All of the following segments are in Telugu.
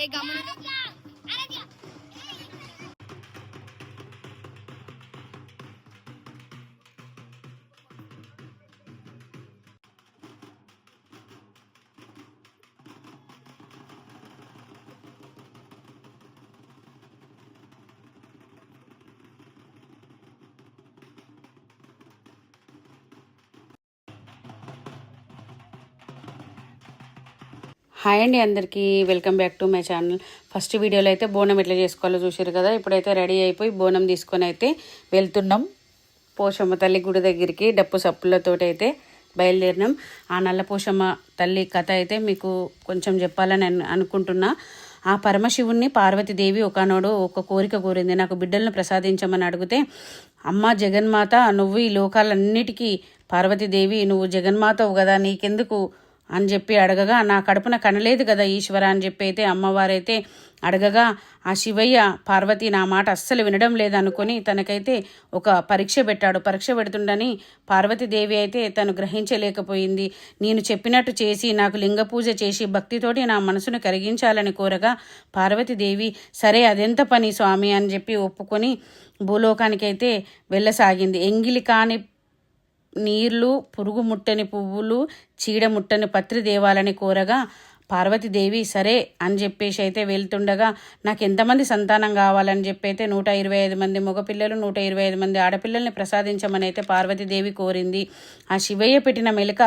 ఏ గమన హాయ్ అండి అందరికీ. Welcome back to my channel. First వీడియోలో అయితే బోనం ఎట్లా చేసుకోవాలో చూసారు కదా. ఇప్పుడైతే రెడీ అయిపోయి బోనం తీసుకొని అయితే వెళ్తున్నాం. పోషమ్మ తల్లి గుడి దగ్గరికి డప్పు సప్పులతో అయితే బయలుదేరినాం. ఆ నల్ల పోషమ్మ తల్లి కథ అయితే మీకు కొంచెం చెప్పాలని అనుకుంటున్నా. ఆ పరమశివుణ్ణి పార్వతీదేవి ఒకనాడు ఒక కోరిక కోరింది. నాకు బిడ్డలను ప్రసాదించమని అడిగితే అమ్మ జగన్మాత నువ్వు ఈ లోకాలన్నిటికీ పార్వతీదేవి నువ్వు జగన్మాతవు కదా నీకెందుకు అని చెప్పి అడగగా నా కడుపున కనలేదు కదా ఈశ్వర అని చెప్పి అయితే అమ్మవారైతే అడగగా ఆ శివయ్య పార్వతి నా మాట అస్సలు వినడం లేదనుకొని తనకైతే ఒక పరీక్ష పెట్టాడు. పరీక్ష పెడుతుండని పార్వతీదేవి అయితే తను గ్రహించలేకపోయింది. నేను చెప్పినట్టు చేసి నాకు లింగ పూజ చేసి భక్తితోటి నా మనసును కరిగించాలని కోరగా పార్వతీదేవి సరే అదెంత పని స్వామి అని చెప్పి ఒప్పుకొని భూలోకానికైతే వెళ్ళసాగింది. ఎంగిలి కాని నీళ్ళు పురుగు ముట్టని పువ్వులు చీడ ముట్టని పత్రి దేవాలని కోరగా పార్వతీదేవి సరే అని చెప్పేసి అయితే వెళ్తుండగా నాకు ఎంతమంది సంతానం కావాలని చెప్పి అయితే నూట ఇరవై ఐదు మంది మగపిల్లలు నూట ఇరవై ఐదు మంది ఆడపిల్లల్ని ప్రసాదించమని అయితే పార్వతీదేవి కోరింది. ఆ శివయ్య పెట్టిన మెలక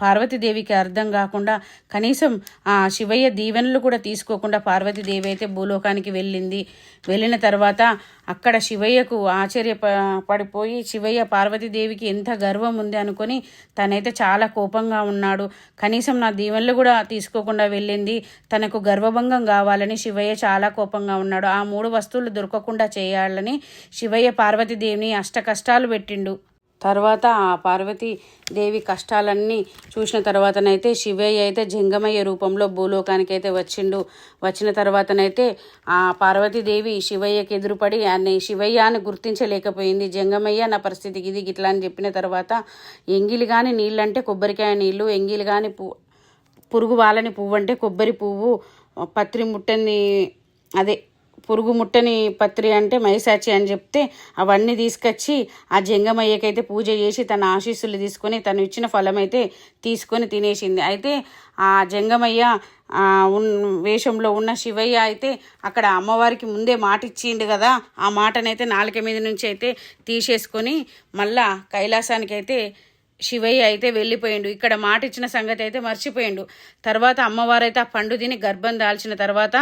పార్వతీదేవికి అర్థం కాకుండా కనీసం ఆ శివయ్య దీవెనలు కూడా తీసుకోకుండా పార్వతీదేవి అయితే భూలోకానికి వెళ్ళింది. వెళ్ళిన తర్వాత అక్కడ శివయ్యకు ఆశ్చర్య ప- పడిపోయి శివయ్య పార్వతీదేవికి ఎంత గర్వం ఉంది అనుకొని తనైతే చాలా కోపంగా ఉన్నాడు. కనీసం నా దీవెనలు కూడా తీసుకోకుండా వెళ్ళింది. తనకు గర్వభంగం కావాలని శివయ్య చాలా కోపంగా ఉన్నాడు. ఆ మూడు వస్తువులు దొరకకుండా చేయాలని శివయ్య పార్వతీదేవిని అష్ట కష్టాలు పెట్టిండు. తర్వాత ఆ పార్వతీదేవి కష్టాలన్నీ చూసిన తర్వాతనైతే శివయ్య అయితే జంగమయ్య రూపంలో భూలోకానికి అయితే వచ్చిండు. వచ్చిన తర్వాతనైతే ఆ పార్వతీదేవి శివయ్యకి ఎదురుపడి అనే శివయ్య అని గుర్తించలేకపోయింది. జంగమయ్య నా పరిస్థితికి ఇది గిట్లా అని చెప్పిన తర్వాత ఎంగిలి కానీ నీళ్ళంటే కొబ్బరికాయ నీళ్ళు ఎంగిలి కానీ పు పురుగు వాలని పువ్వు అంటే కొబ్బరి పువ్వు పత్రి ముట్టని అదే పురుగు ముట్టని పత్రి అంటే మైసాచి అని చెప్తే అవన్నీ తీసుకొచ్చి ఆ జంగమయ్యకైతే పూజ చేసి తన ఆశీస్సులు తీసుకొని తను ఇచ్చిన ఫలం అయితే తీసుకొని తినేసింది. అయితే ఆ జంగమయ్య వేషంలో ఉన్న శివయ్య అయితే అక్కడ అమ్మవారికి ముందే మాట ఇచ్చిండు కదా ఆ మాటనైతే నాలుక మీద నుంచి అయితే తీసేసుకొని మళ్ళా కైలాసానికి అయితే శివయ్య అయితే వెళ్ళిపోయిండు. ఇక్కడ మాట ఇచ్చిన సంగతి అయితే మర్చిపోయిండు. తర్వాత అమ్మవారైతే ఆ పండు తిని గర్భం దాల్చిన తర్వాత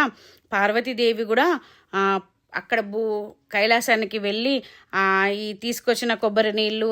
పార్వతీదేవి కూడా అక్కడ భూ కైలాసానికి వెళ్ళి ఈ తీసుకొచ్చిన కొబ్బరి నీళ్ళు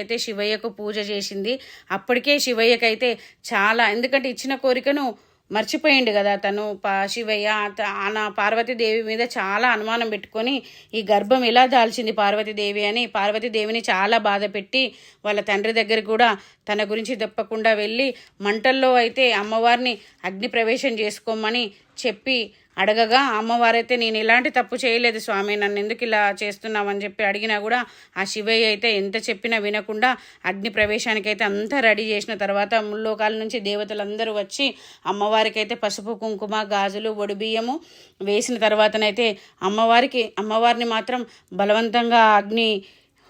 అయితే శివయ్యకు పూజ చేసింది. అప్పటికే శివయ్యకైతే చాలా ఎందుకంటే ఇచ్చిన కోరికను మర్చిపోయిండు కదా తను. పా శివయ్య త- ఆన పార్వతీదేవి మీద చాలా అనుమానం పెట్టుకొని ఈ గర్భం ఎలా దాల్చింది పార్వతీదేవి అని పార్వతీదేవిని చాలా బాధ పెట్టి వాళ్ళ తండ్రి దగ్గర కూడా తన గురించి తప్పకుండా వెళ్ళి మంటల్లో అయితే అమ్మవారిని అగ్ని ప్రవేశం చేసుకోమని చెప్పి అడగగా అమ్మవారైతే నేను ఇలాంటి తప్పు చేయలేదు స్వామి నన్ను ఎందుకు ఇలా చేస్తున్నావని చెప్పి అడిగినా కూడా ఆ శివయ్య అయితే ఎంత చెప్పినా వినకుండా అగ్ని ప్రవేశానికి అయితే అంతా రెడీ చేసిన తర్వాత ముల్లోకాల నుంచి దేవతలందరూ వచ్చి అమ్మవారికి అయితే పసుపు కుంకుమ గాజులు ఒడిబియ్యము వేసిన తర్వాతనైతే అమ్మవారికి అమ్మవారిని మాత్రం బలవంతంగా అగ్ని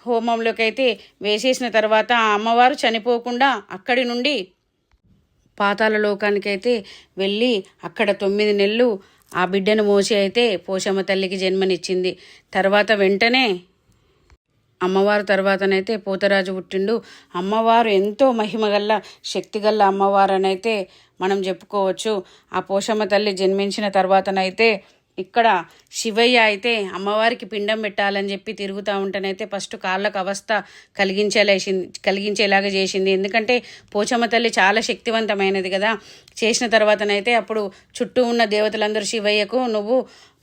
హోమంలోకి అయితే వేసేసిన తర్వాత ఆ అమ్మవారు చనిపోకుండా అక్కడి నుండి పాతాల లోకానికైతే అయితే వెళ్ళి అక్కడ తొమ్మిది నెలలు ఆ బిడ్డను మోసి అయితే పోషమ్మ తల్లికి జన్మనిచ్చింది. తర్వాత వెంటనే అమ్మవారు తర్వాతనైతే పోతరాజు పుట్టిండు. అమ్మవారు ఎంతో మహిమగల్ల శక్తిగల్ల అమ్మవారు అనైతే మనం చెప్పుకోవచ్చు. ఆ పోషమ్మ తల్లి జన్మించిన తర్వాతనైతే ఇక్కడ శివయ్య అయితే అమ్మవారికి పిండం పెట్టాలని చెప్పి తిరుగుతూ ఉంటేనైతే ఫస్ట్ కాళ్ళకు అవస్థ కలిగించేలేసింది కలిగించేలాగా చేసింది. ఎందుకంటే పోచమ్మ తల్లి చాలా శక్తివంతమైనది కదా. చేసిన తర్వాతనైతే అప్పుడు చుట్టూ ఉన్న దేవతలందరూ శివయ్యకు నువ్వు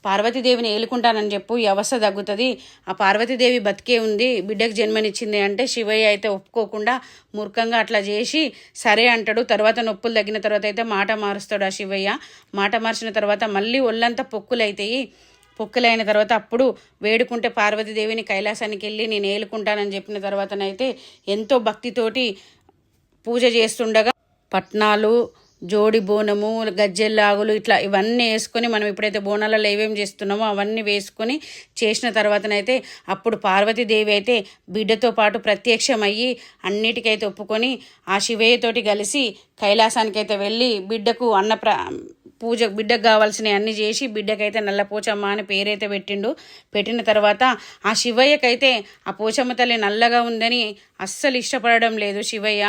పార్వతీదేవిని ఏలుకుంటానని చెప్పు ఈ అవస్థ తగ్గుతుంది. ఆ పార్వతీదేవి బతికే ఉంది బిడ్డకు జన్మనిచ్చింది అంటే శివయ్య అయితే ఒప్పుకోకుండా మూర్ఖంగా అట్లా చేసి సరే అంటాడు. తర్వాత నొప్పులు తగ్గిన తర్వాత అయితే మాట మారుస్తాడు ఆ శివయ్య. మాట మార్చిన తర్వాత మళ్ళీ ఒళ్ళంతా పొక్కులు పొక్కులైన తర్వాత అప్పుడు వేడుకుంటే పార్వతీదేవిని కైలాసానికి వెళ్ళి నేను ఏలుకుంటానని చెప్పిన తర్వాతనైతే ఎంతో భక్తితోటి పూజ చేస్తుండగా పట్నాలు జోడి బోనము గజ్జెల్లాగులు ఇట్లా ఇవన్నీ వేసుకొని మనం ఎప్పుడైతే బోనాలలో ఏమేమి చేస్తున్నామో అవన్నీ వేసుకొని చేసిన తర్వాతనైతే అప్పుడు పార్వతీదేవి అయితే బిడ్డతో పాటు ప్రత్యక్షమయ్యి అన్నిటికైతే ఒప్పుకొని ఆ శివయ్యతోటి కలిసి కైలాసానికైతే వెళ్ళి బిడ్డకు అన్న ప్ర పూజ బిడ్డకు కావాల్సినవి అన్నీ చేసి బిడ్డకైతే నల్ల పోచమ్మ అని పేరైతే పెట్టిండు. పెట్టిన తర్వాత ఆ శివయ్యకైతే ఆ పోచమ్మ తల్లి నల్లగా ఉందని అస్సలు ఇష్టపడడం లేదు శివయ్య.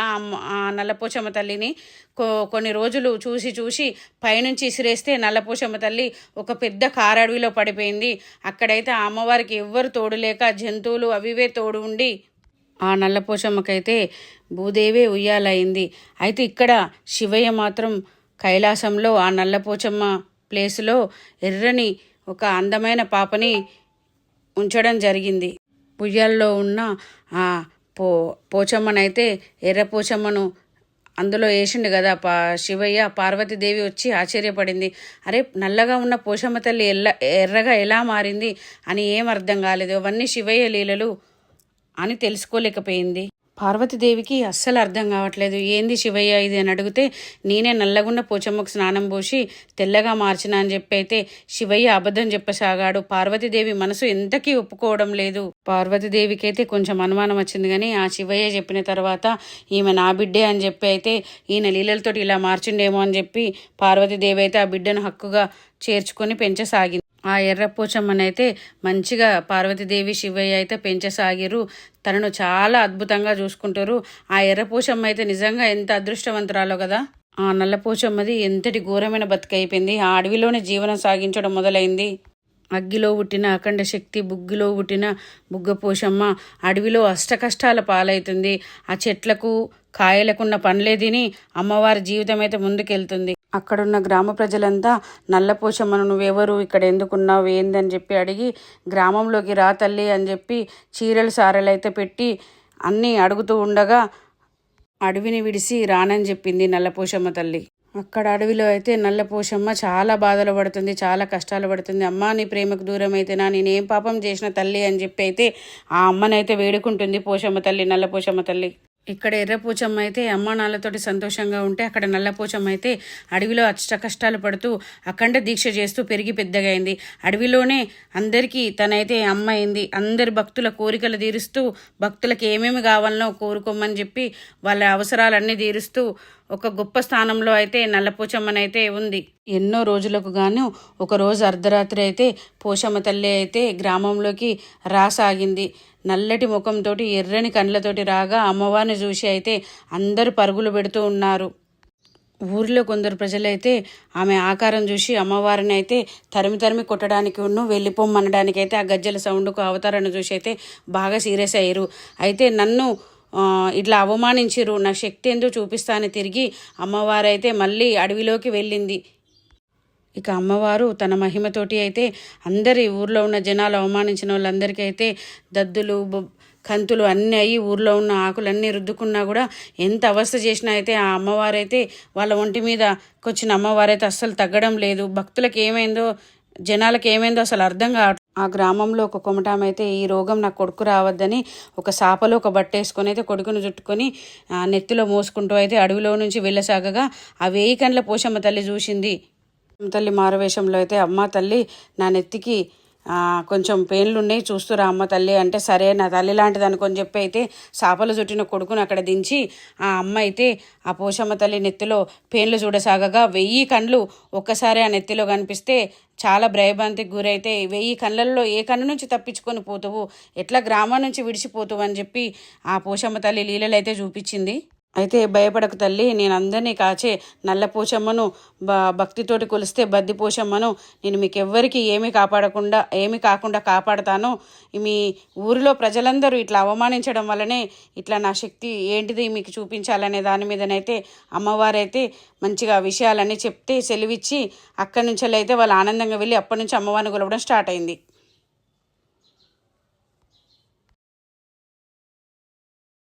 ఆ నల్లపోచమ్మ తల్లిని కో కొన్ని రోజులు చూసి చూసి పైనుంచి ఇసిరేస్తే నల్లపోచమ్మ తల్లి ఒక పెద్ద కారడవిలో పడిపోయింది. అక్కడైతే ఆ అమ్మవారికి ఎవ్వరు తోడు లేక జంతువులు అవివే తోడు ఉండి ఆ నల్లపోచమ్మకైతే భూదేవే ఉయ్యాలైంది అయితే ఇక్కడ శివయ్య మాత్రం కైలాసంలో ఆ నల్లపోచమ్మ ప్లేసులో ఎర్రని ఒక అందమైన పాపని ఉంచడం జరిగింది. ఉయ్యాల్లో ఉన్న ఆ పో పోచమ్మనైతే ఎర్ర పోచమ్మను అందులో వేసిండు కదా పా శివయ్య. పార్వతీదేవి వచ్చి ఆశ్చర్యపడింది. అరే నల్లగా ఉన్న పోషమ్మ తల్లి ఎల్ల ఎర్రగా ఎలా మారింది అని ఏం అర్థం కాలేదు. అవన్నీ శివయ్య లీలలు అని తెలుసుకోలేకపోయింది. పార్వతీదేవికి అస్సలు అర్థం కావట్లేదు. ఏంది శివయ్య ఇది? అని అడిగితే నేనే నల్లగున్న పోచమ్మకు స్నానం పోసి తెల్లగా మార్చిన అని చెప్పి అయితే శివయ్య అబద్ధం చెప్పసాగాడు. పార్వతీదేవి మనసు ఎంతకీ ఒప్పుకోవడం లేదు. పార్వతీదేవికి అయితే కొంచెం అనుమానం వచ్చింది కానీ ఆ శివయ్య చెప్పిన తర్వాత ఈమె నా బిడ్డే అని చెప్పి అయితే ఈయన లీలలతోటి ఇలా మార్చిండేమో అని చెప్పి పార్వతీదేవి అయితే ఆ బిడ్డను హక్కుగా చేర్చుకొని పెంచసాగింది. ఆ ఎర్రపోచమ్మనైతే మంచిగా పార్వతీదేవి శివయ్య అయితే పెంచసాగిరు తనను చాలా అద్భుతంగా చూసుకుంటారు. ఆ ఎర్రపోచమ్మ అయితే నిజంగా ఎంత అదృష్టవంతురాలో కదా. ఆ నల్లపోచమ్మది ఎంతటి ఘోరమైన బతుకైపోయింది ఆ అడవిలోనే జీవనం సాగించడం మొదలైంది. అగ్గిలో పుట్టిన అఖండ శక్తి బుగ్గిలో పుట్టిన బుగ్గపోషమ్మ అడవిలో అష్టకష్టాల పాలవుతుంది ఆ చెట్లకు కాయలకున్న పనులే తిని అమ్మవారి జీవితం అయితే ముందుకెళ్తుంది. అక్కడున్న గ్రామ ప్రజలంతా నల్లపోషమ్మను నువ్వెవరు? ఇక్కడ ఎందుకున్నావు? ఏందని చెప్పి అడిగి గ్రామంలోకి రా తల్లి అని చెప్పి చీరలు సారలు అయితే పెట్టి అన్నీ అడుగుతూ ఉండగా అడవిని విడిసి రానని చెప్పింది నల్లపోషమ్మ తల్లి. అక్కడ అడవిలో అయితే నల్లపోషమ్మ చాలా బాధలు పడుతుంది చాలా కష్టాలు పడుతుంది. అమ్మ నీ ప్రేమకు దూరం అయితేనా నేనేం పాపం చేసిన తల్లి అని చెప్పి అయితే ఆ అమ్మనైతే వేడుకుంటుంది పోషమ్మ తల్లి నల్లపోషమ్మ తల్లి. ఇక్కడ ఎర్రపోచమ్మ అయితే అమ్మ నాన్నలతోటి సంతోషంగా ఉంటే అక్కడ నల్లపోచమ్మ అయితే అడవిలో అష్ట కష్టాలు పడుతూ అఖండ దీక్ష చేస్తూ పెరిగి పెద్దగైంది అడవిలోనే అందరికీ తనైతే అమ్మ అయింది. అందరి భక్తుల కోరికలు తీరుస్తూ భక్తులకు ఏమేమి కావాలనో కోరుకోమని చెప్పి వాళ్ళ అవసరాలన్నీ తీరుస్తూ ఒక గొప్ప స్థానంలో అయితే నల్లపోచమ్మనైతే ఉంది. ఎన్నో రోజులకు గాను ఒక రోజు అర్ధరాత్రి అయితే పోషమ్మ తల్లి అయితే గ్రామంలోకి రాసాగింది. నల్లటి ముఖంతోటి ఎర్రని కండ్లతోటి రాగా అమ్మవారిని చూసి అయితే అందరూ పరుగులు పెడుతూ ఉన్నారు. ఊరిలో కొందరు ప్రజలైతే ఆమె ఆకారం చూసి అమ్మవారిని అయితే తరిమి తరిమి కొట్టడానికి ఉన్ను వెళ్ళిపోమ్మనడానికి అయితే ఆ గజ్జల సౌండ్కు అవతారాన్ని చూసి అయితే బాగా సీరియస్ అయ్యారు. అయితే నన్ను ఇట్లా అవమానించిరు నా శక్తి ఎందు చూపిస్తాను తిరిగి అమ్మవారైతే మళ్ళీ అడవిలోకి వెళ్ళింది. ఇక అమ్మవారు తన మహిమతోటి అయితే అందరి ఊర్లో ఉన్న జనాలు అవమానించిన వాళ్ళందరికీ అయితే దద్దులు కంతులు అన్నీ అయ్యి ఊర్లో ఉన్న ఆకులన్నీ రుద్దుకున్నా కూడా ఎంత అవస్థ చేసినా అయితే ఆ అమ్మవారైతే వాళ్ళ ఒంటి మీద వచ్చిన అమ్మవారైతే అస్సలు తగ్గడం లేదు. భక్తులకు ఏమైందో జనాలకు ఏమైందో అసలు అర్థం కావట్లేదు ఆ గ్రామంలో ఒక కొమటామ అయితే ఈ రోగం నా కొడుకు రావద్దని ఒక సాపలో ఒక బట్టేసుకొని అయితే కొడుకును చుట్టుకొని నెత్తిలో మోసుకుంటూ అయితే అడవిలో నుంచి వెళ్ళసాగగా ఆ వేయి కండ్ల పోషమ్మ తల్లి చూసింది. తల్లి మారవేషంలో అయితే అమ్మ తల్లి నా నెత్తికి కొంచెం పెయిన్లు ఉన్నాయి చూస్తురా అమ్మ తల్లి అంటే సరే నా తల్లి లాంటిది అనుకొని చెప్పి అయితే సాపలు చుట్టిన కొడుకుని అక్కడ దించి ఆ అమ్మ అయితే ఆ పోషమ్మ తల్లి నెత్తిలో పెయిన్లు చూడసాగగా వెయ్యి కండ్లు ఒక్కసారి ఆ నెత్తిలో కనిపిస్తే చాలా భయభ్రాంతికి గురైతే వెయ్యి కళ్ళల్లో ఏ కన్ను నుంచి తప్పించుకొని పోతావు? ఎట్లా గ్రామం నుంచి విడిచిపోతావు అని చెప్పి ఆ పోషమ్మ తల్లి లీలలు అయితే చూపించింది. అయితే భయపడకు తల్లి నేను అందరినీ కాచే నల్ల పోషమ్మను బ భక్తితోటి కొలిస్తే బద్ది పోషమ్మను నేను మీకు ఎవ్వరికి ఏమీ కాపాడకుండా ఏమీ కాకుండా కాపాడతాను మీ ఊరిలో ప్రజలందరూ ఇట్లా అవమానించడం వల్లనే ఇట్లా నా శక్తి ఏంటిది మీకు చూపించాలనే దాని మీదనైతే అమ్మవారైతే మంచిగా విషయాలన్నీ చెప్తే సెలవిచ్చి అక్కడి నుంచి అయితే వాళ్ళు ఆనందంగా వెళ్ళి అప్పటి నుంచి అమ్మవారిని కొలవడం స్టార్ట్ అయింది.